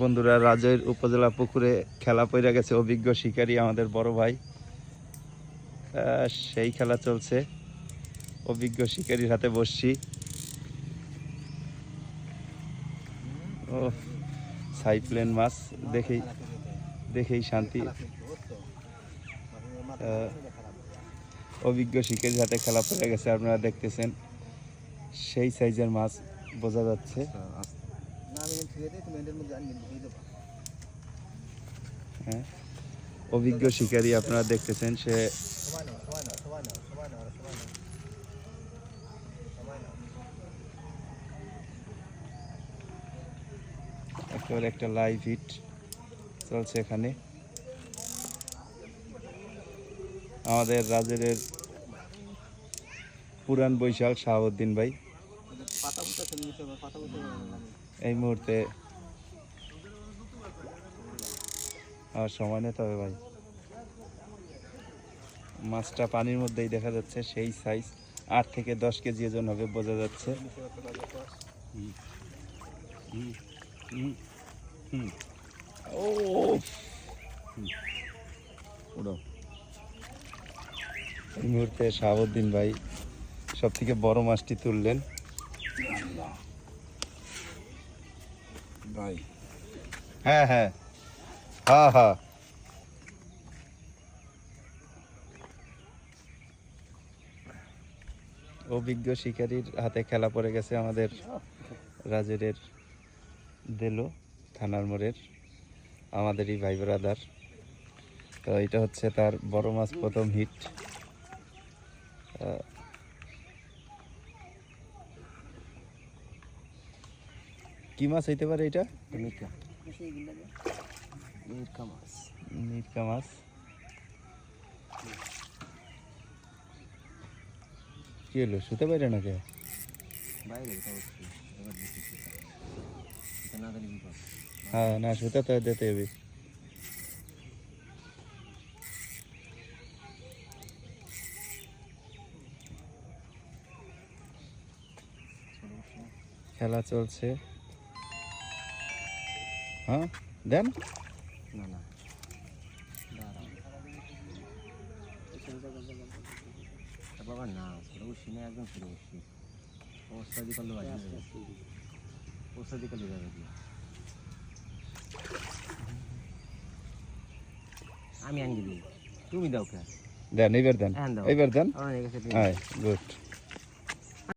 বন্ধুরা, রাজের উপজেলা পুকুরে খেলা পড়ে গেছে অভিজ্ঞ শিকারী আমাদের বড় ভাই। সেই খেলা চলছে। অভিজ্ঞ শিকারীর হাতে বসছি। ও সাইপ্লেন মাছ, দেখেই দেখেই শান্তি। অভিজ্ঞ শিকারীর হাতে খেলা পড়ে গেছে, আপনারা দেখতেছেন। সেই সাইজের মাছ, বোঝা যাচ্ছে। হ্যাঁ। অভিজ্ঞ শিকারী আপনারা দেখতেছেন সে একেবারে একটা লাইভ হিট চলছে এখানে। আমাদের রাজের পুরান বৈশাল শাহাবুদ্দিন ভাই। এই মুহূর্তে আর সময় নিতে হবে ভাই। মাছটা পানির মধ্যেই দেখা যাচ্ছে, সেই সাইজ আট থেকে দশ কেজি ওজন হবে বোঝা যাচ্ছে। এই মুহূর্তে শাহাবুদ্দিন ভাই সব থেকে বড় মাছটি তুললেন। ভাই। হ্যাঁ হ্যাঁ। হ্যাঁ হ্যাঁ অভিজ্ঞ শিকারীর হাতে খেলা পড়ে গেছে আমাদের রাজের দেলো, থানার মোড়ের আমাদেরই ভাই ব্রাদার তো এটা হচ্ছে তার বড় মাছ প্রথম হিট কি মাছ হইতে পারে এটা? মিকা মিকা মাছ। মিটকা মাছ। কি হলো? শুতে পারে না কে? বাইরে হ্যাঁ। না শুতে তো দিতে হবে। খেলা চলছে। হ্যাঁ দেন। না না। বাবা না ছোটো বসি না একদম ছোটো বসি অবস্থা দিয়ে করলে বাজি। অবস্থা দিয়ে করলে যাবে আমি তুমি দাও কে? দেন এবার দেন। হ্যাঁ। এবার দেন। গুড।